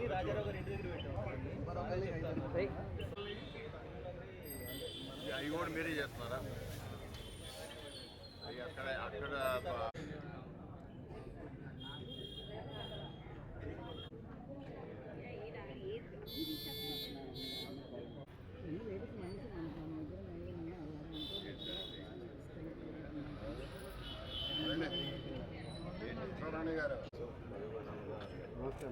తీసుకొని రాజారావు గారి ఇంటి దగ్గర పెట్టాం. అవి కూడా మీరే చేస్తున్నారా? అక్కడ అక్కడ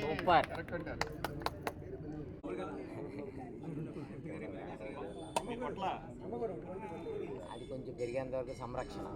సూపర్. అది కొంచెం పెరిగేంత వరకు సంరక్షణ.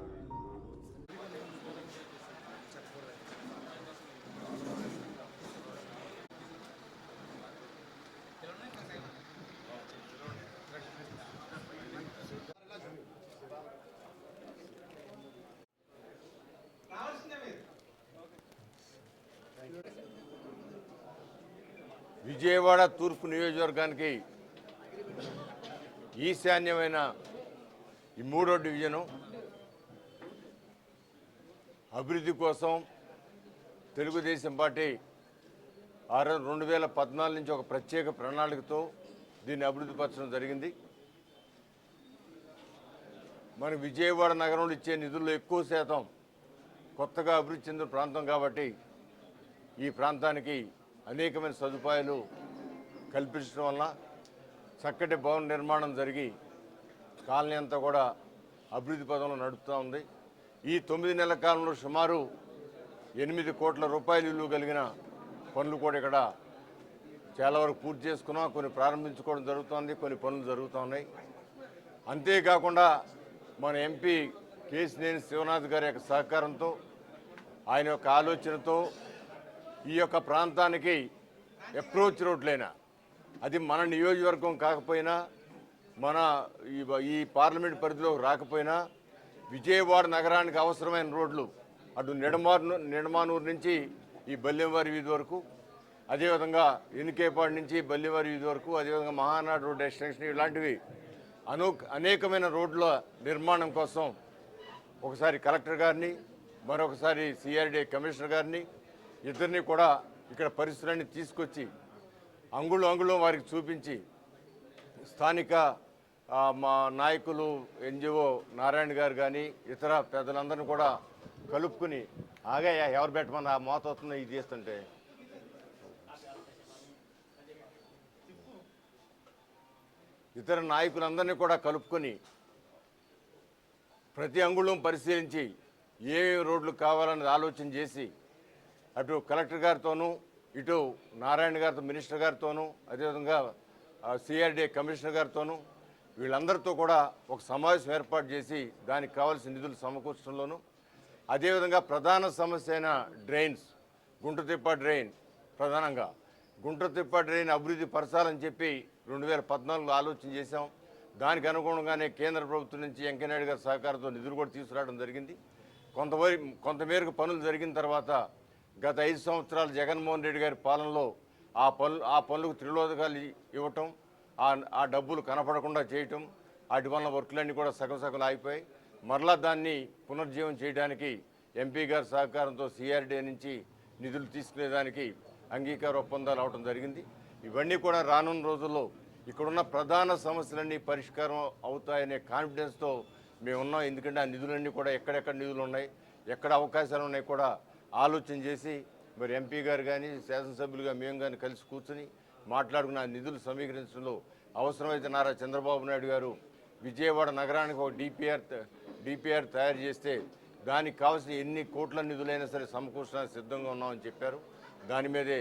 విజయవాడ తూర్పు నియోజకవర్గానికి ఈశాన్యమైన ఈ మూడో డివిజను అభివృద్ధి కోసం తెలుగుదేశం పార్టీ ఆరు రెండు వేల పద్నాలుగు నుంచి ఒక ప్రత్యేక ప్రణాళికతో దీన్ని అభివృద్ధి పరచడం జరిగింది. మన విజయవాడ నగరంలో ఇచ్చే నిధుల్లో ఎక్కువ శాతం కొత్తగా అభివృద్ధి చెందిన ప్రాంతం కాబట్టి ఈ ప్రాంతానికి అనేకమైన సదుపాయాలు కల్పించడం వలన చక్కటి భవన నిర్మాణం జరిగి కాలనీ అంతా కూడా అభివృద్ధి పదంలో నడుపుతూ ఉంది. ఈ తొమ్మిది నెలల కాలంలో సుమారు ఎనిమిది కోట్ల రూపాయలు విలువ కలిగిన పనులు కూడా ఇక్కడ చాలా వరకు పూర్తి చేసుకున్నాం. కొన్ని ప్రారంభించుకోవడం జరుగుతోంది కొన్ని పనులు జరుగుతున్నాయి అంతేకాకుండా మన ఎంపీ కేసినేని శివనాథ్ గారి యొక్క సహకారంతో ఆయన యొక్క ఆలోచనతో ఈ యొక్క ప్రాంతానికి అప్రోచ్ రోడ్లైనా అది మన నియోజకవర్గం కాకపోయినా మన ఈ ఈ పార్లమెంట్ పరిధిలో రాకపోయినా విజయవాడ నగరానికి అవసరమైన రోడ్లు అటు నిడమారు నిడమానూరు నుంచి ఈ బల్లెంవారి వీధి వరకు అదేవిధంగా ఎన్నికేపాడు నుంచి బల్లెంవారి వీధి వరకు అదేవిధంగా మహానాడు రోడ్ ఎక్స్టెన్షన్ ఇలాంటివి అను అనేకమైన రోడ్ల నిర్మాణం కోసం ఒకసారి కలెక్టర్ గారిని మరొకసారి సిఆర్డీ కమిషనర్ గారిని ఇద్దరిని కూడా ఇక్కడ పరిస్థితులన్నీ తీసుకొచ్చి అంగుళం అంగుళం వారికి చూపించి స్థానిక మా నాయకులు ఎన్జిఓ నారాయణ గారు కానీ ఇతర పెద్దలందరినీ కూడా కలుపుకుని ఆగాయా ఎవరు పెట్టమని ఆ మోత అవుతుందో ఇది చేస్తుంటే. ఇతర నాయకులందరినీ కూడా కలుపుకొని ప్రతి అంగుళం పరిశీలించి ఏమేమి రోడ్లు కావాలన్నది ఆలోచన చేసి అటు కలెక్టర్ గారితోనూ ఇటు నారాయణ గారితో మినిస్టర్ గారితోనూ అదేవిధంగా సిఆర్డీ కమిషనర్ గారితోనూ వీళ్ళందరితో కూడా ఒక సమావేశం ఏర్పాటు చేసి దానికి కావాల్సిన నిధులు సమకూర్చడంలోను అదేవిధంగా ప్రధాన సమస్య అయిన డ్రైన్స్ గుంటతిప్ప డ్రైన్ ప్రధానంగా. గుంటతిప్ప డ్రైన్ అభివృద్ధి పరచాలని చెప్పి రెండు వేల పద్నాలుగులో ఆలోచన చేశాం. దానికి అనుగుణంగానే కేంద్ర ప్రభుత్వం నుంచి వెంకయ్యనాయుడు గారి సహకారంతో నిధులు కూడా తీసుకురావడం జరిగింది. కొంతవరకు కొంతమేరకు పనులు జరిగిన తర్వాత గత ఐదు సంవత్సరాలు జగన్మోహన్ రెడ్డి గారి పాలనలో ఆ పనులు ఆ పనులకు త్రిలోదకాలు ఇవ్వటం ఆ ఆ డబ్బులు కనపడకుండా చేయటం వాటి వలన వర్కులన్నీ కూడా సగం సగం ఆగిపోయి మరలా దాన్ని పునర్జీవం చేయడానికి ఎంపీ గారి సహకారంతో సిఆర్డీ నుంచి నిధులు తీసుకునేదానికి అంగీకార ఒప్పందాలు అవడం జరిగింది. ఇవన్నీ కూడా రానున్న రోజుల్లో ఇక్కడున్న ప్రధాన సమస్యలన్నీ పరిష్కారం అవుతాయనే కాన్ఫిడెన్స్తో మేము ఉన్నాం ఎందుకంటే ఆ నిధులన్నీ కూడా ఎక్కడెక్కడ నిధులు ఉన్నాయి ఎక్కడ అవకాశాలు ఉన్నాయి కూడా ఆలోచన చేసి మరి ఎంపీ గారు కానీ శాసనసభ్యులుగా మేము కానీ కలిసి కూర్చుని మాట్లాడుకున్న ఆ నిధులు సమీకరించడంలో అవసరమైతే నారా చంద్రబాబు నాయుడు గారు విజయవాడ నగరానికి ఒక డిపిఆర్ డిపిఆర్ తయారు చేస్తే దానికి కావాల్సిన ఎన్ని కోట్ల నిధులైనా సరే సమకూర్చడానికి సిద్ధంగా ఉన్నామని చెప్పారు. దాని మీదే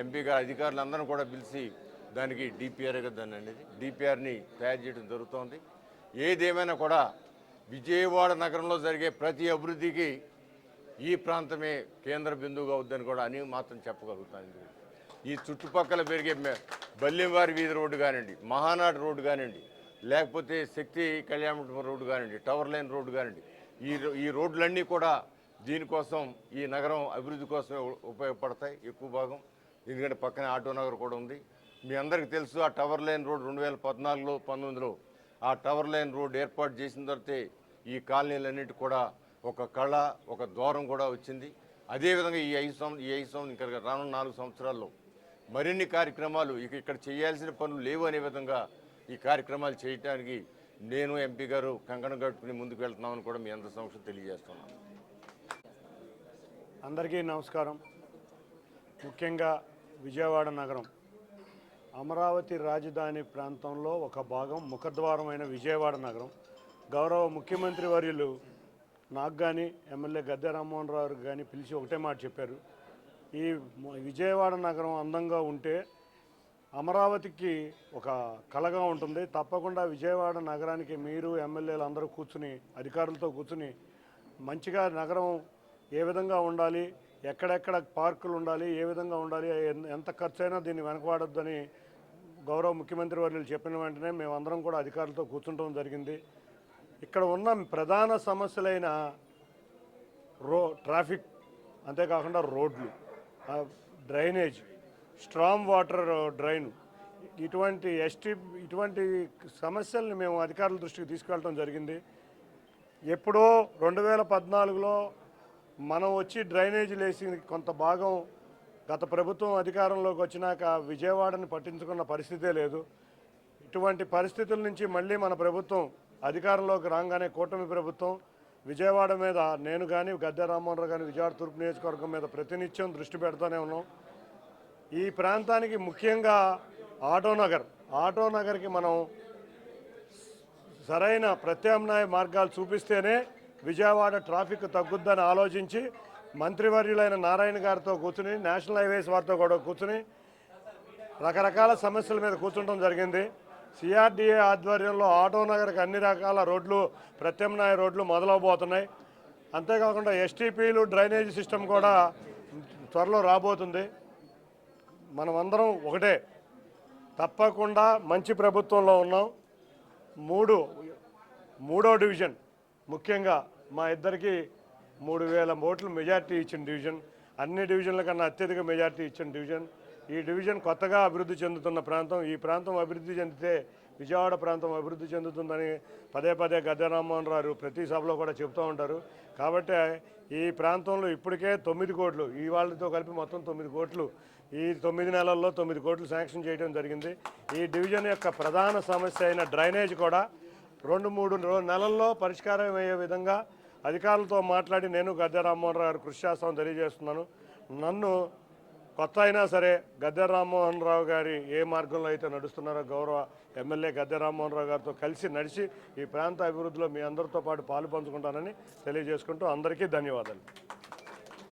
ఎంపీ గారు అధికారులందరూ కూడా పిలిచి దానికి డిపిఆర్గా దాన్ని అనేది డిపిఆర్ని తయారు చేయడం జరుగుతోంది. ఏదేమైనా కూడా విజయవాడ నగరంలో జరిగే ప్రతి అభివృద్ధికి ఈ ప్రాంతమే కేంద్ర బిందువుగా అవుద్దని కూడా అని మాత్రం చెప్పగలుగుతాను. ఈ చుట్టుపక్కల పెరిగే బల్లింవారి వీధి రోడ్డు కానివ్వండి మహానాడు రోడ్డు కానివ్వండి లేకపోతే శక్తి కళ్యాణమంటపం రోడ్డు కానివ్వండి టవర్ లైన్ రోడ్డు కానివ్వండి ఈ రో- ఈ రోడ్లన్నీ కూడా దీనికోసం ఈ నగరం అభివృద్ధి కోసమే ఉపయోగపడతాయి ఎక్కువ భాగం. ఎందుకంటే పక్కనే ఆటో నగర్ కూడా ఉంది. మీ అందరికీ తెలుసు ఆ టవర్ లైన్ రోడ్ రెండు వేల పద్నాలుగులో పంతొమ్మిదిలో ఆ టవర్ లైన్ రోడ్ ఏర్పాటు చేసిన తర్వాత ఈ కాలనీలన్నిటి కూడా ఒక కళ ఒక ద్వారం కూడా వచ్చింది. అదేవిధంగా ఈ ఐదు సంవత్సరం ఈ ఐదు సంవత్సరం ఇంకా రానున్న నాలుగు సంవత్సరాల్లో మరిన్ని కార్యక్రమాలు ఇక ఇక్కడ చేయాల్సిన పనులు లేవు అనే విధంగా ఈ కార్యక్రమాలు చేయడానికి నేను ఎంపీ గారు కంకణం కట్టుకుని ముందుకు వెళ్తున్నామని కూడా మీ అందరి సమక్షం తెలియజేస్తున్నాను. అందరికీ నమస్కారం. ముఖ్యంగా విజయవాడ నగరం. అమరావతి రాజధాని ప్రాంతంలో ఒక భాగం ముఖద్వారమైన విజయవాడ నగరం. గౌరవ ముఖ్యమంత్రి వర్యులు నాకు కానీ ఎమ్మెల్యే గద్దె రామ్మోహన్ రావు కానీ పిలిచి ఒకటే మాట చెప్పారు. ఈ విజయవాడ నగరం అందంగా ఉంటే అమరావతికి ఒక కళగా ఉంటుంది. తప్పకుండా విజయవాడ నగరానికి మీరు ఎమ్మెల్యేలు అందరూ కూర్చుని అధికారులతో కూర్చుని మంచిగా నగరం ఏ విధంగా ఉండాలి ఎక్కడెక్కడ పార్కులు ఉండాలి ఏ విధంగా ఉండాలి ఎంత ఖర్చు అయినా దీన్ని వెనకబడొద్దని గౌరవ ముఖ్యమంత్రి వర్యులు చెప్పిన వెంటనే మేమందరం కూడా అధికారులతో కూర్చుంటం జరిగింది. ఇక్కడ ఉన్న ప్రధాన సమస్యలైన రో ట్రాఫిక్ అంతేకాకుండా రోడ్లు డ్రైనేజ్ స్ట్రామ్ వాటర్ డ్రైన్. ఇటువంటి ఎస్టీ ఇటువంటి సమస్యల్ని మేము అధికారుల దృష్టికి తీసుకెళ్ళడం జరిగింది. ఎప్పుడో రెండు వేల పద్నాలుగులో మనం వచ్చి డ్రైనేజీలు వేసి కొంత భాగం గత ప్రభుత్వం అధికారంలోకి వచ్చినాక విజయవాడని పట్టించుకున్న పరిస్థితే లేదు. ఇటువంటి పరిస్థితుల నుంచి మళ్ళీ మన ప్రభుత్వం అధికారంలోకి రాగానే కూటమి ప్రభుత్వం విజయవాడ మీద నేను కానీ గద్దె రామ్మోహన్ రావు కానీ విజయవాడ తూర్పు నియోజకవర్గం మీద ప్రతినిత్యం దృష్టి పెడుతూనే ఉన్నాం. ఈ ప్రాంతానికి ముఖ్యంగా ఆటో నగర్ ఆటో నగర్కి మనం సరైన ప్రత్యామ్నాయ మార్గాలు చూపిస్తేనే విజయవాడ ట్రాఫిక్ తగ్గుద్దని ఆలోచించి మంత్రివర్యులైన నారాయణ గారితో కూర్చుని నేషనల్ హైవేస్ వారితో కూడా కూర్చుని రకరకాల సమస్యల మీద కూర్చుంటం జరిగింది. సిఆర్డీఏ ఆధ్వర్యంలో ఆటో నగర్కి అన్ని రకాల రోడ్లు ప్రత్యామ్నాయ రోడ్లు మొదలవబోతున్నాయి. అంతేకాకుండా ఎస్టీపీలు డ్రైనేజ్ సిస్టమ్ కూడా త్వరలో రాబోతుంది. మనమందరం ఒకటే. తప్పకుండా మంచి ప్రభుత్వంలో ఉన్నాం. మూడు మూడో డివిజన్. ముఖ్యంగా మా ఇద్దరికి మూడు వేల ఓట్లు మెజార్టీ ఇచ్చిన డివిజన్. అన్ని డివిజన్ల కన్నా అత్యధిక మెజార్టీ ఇచ్చిన డివిజన్. ఈ డివిజన్ కొత్తగా అభివృద్ధి చెందుతున్న ప్రాంతం. ఈ ప్రాంతం అభివృద్ధి చెందితే విజయవాడ ప్రాంతం అభివృద్ధి చెందుతుందని పదే పదే గద్దెరామ్మోహన్ రావు ప్రతి సభలో కూడా చెప్తూ ఉంటారు. కాబట్టి ఈ ప్రాంతంలో ఇప్పటికే తొమ్మిది కోట్లు ఈ వాళ్ళతో కలిపి మొత్తం తొమ్మిది కోట్లు ఈ తొమ్మిది నెలల్లో తొమ్మిది కోట్లు శాంక్షన్ చేయడం జరిగింది. ఈ డివిజన్ యొక్క ప్రధాన సమస్య అయిన డ్రైనేజ్ కూడా రెండు మూడు నెలల్లో పరిష్కారం అయ్యే విధంగా అధికారులతో మాట్లాడి నేను గద్దె రామ్మోహన్ రావు గారు కృషి చేస్తామని తెలియజేస్తున్నాను. నన్ను కొత్త అయినా సరే గద్దె రామ్మోహన్ రావు గారి ఏ మార్గంలో అయితే నడుస్తున్నారో గౌరవ ఎమ్మెల్యే గద్దె రామ్మోహన్ రావు గారితో కలిసి నడిచి ఈ ప్రాంత అభివృద్ధిలో మీ అందరితో పాటు పాలు పంచుకుంటానని తెలియజేసుకుంటూ అందరికీ ధన్యవాదాలు.